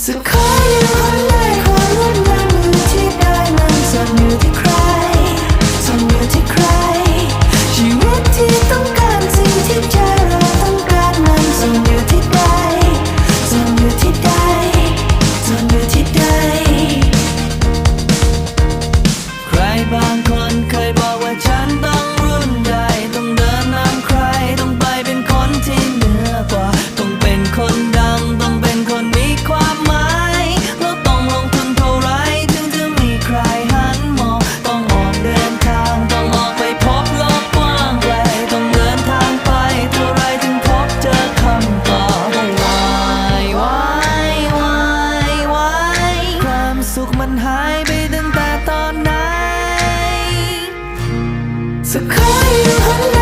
สุดขออยู่คน มันหายไปตั้งแต่ตอนไหนสักครั้งหันหน้า